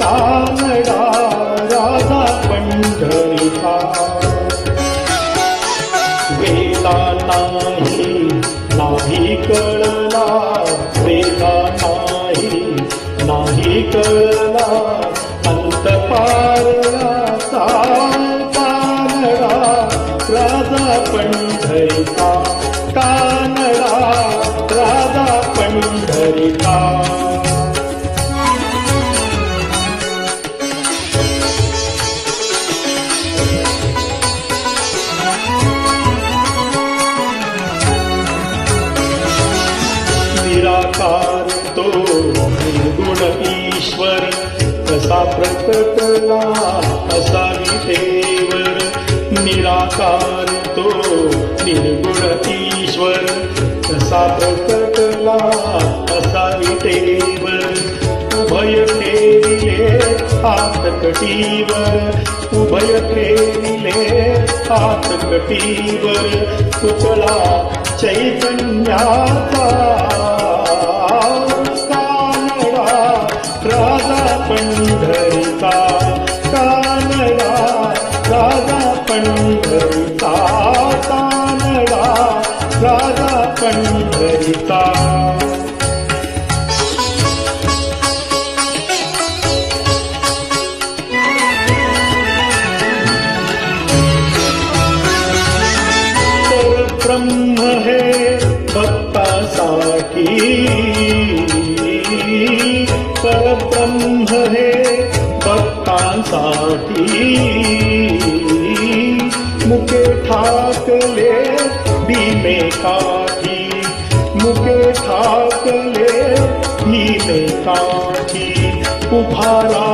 कानडा राधा पंढरीचा. वेदा नाही नाही कळला. वेदा नाही नाही कळला. अंत पारला कानडा राधा पंढरीचा. कानडा राधा पंढरीचा. निराकार तो निर्गुण ईश्वर कसा प्रकटला असा विधेवर निराकार तो निर्गुण ईश्वर कसा प्रकट हात कटीवर उभय फेरिले हात कटीवर तुकला चैतन्याचा कानडा राजा पंढरीचा कानडा राजा पंढरीचा कानडा राजा ब्रह्म हे भक्तासाठी परब्रह्म हे भक्तांसाठी मुके ठाकले भीमे काठी। मुके ठाकले भीमे काठी। उभारा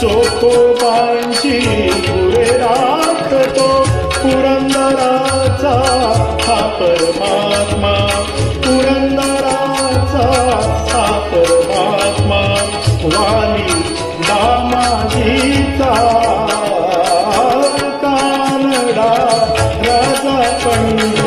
चोखोबांची पुरे राखतो. पुरंदराचा हा परमात्मा. पुरंदराचा हा परमात्मा. वाली दामाजीचा. कानडा राजा पंडित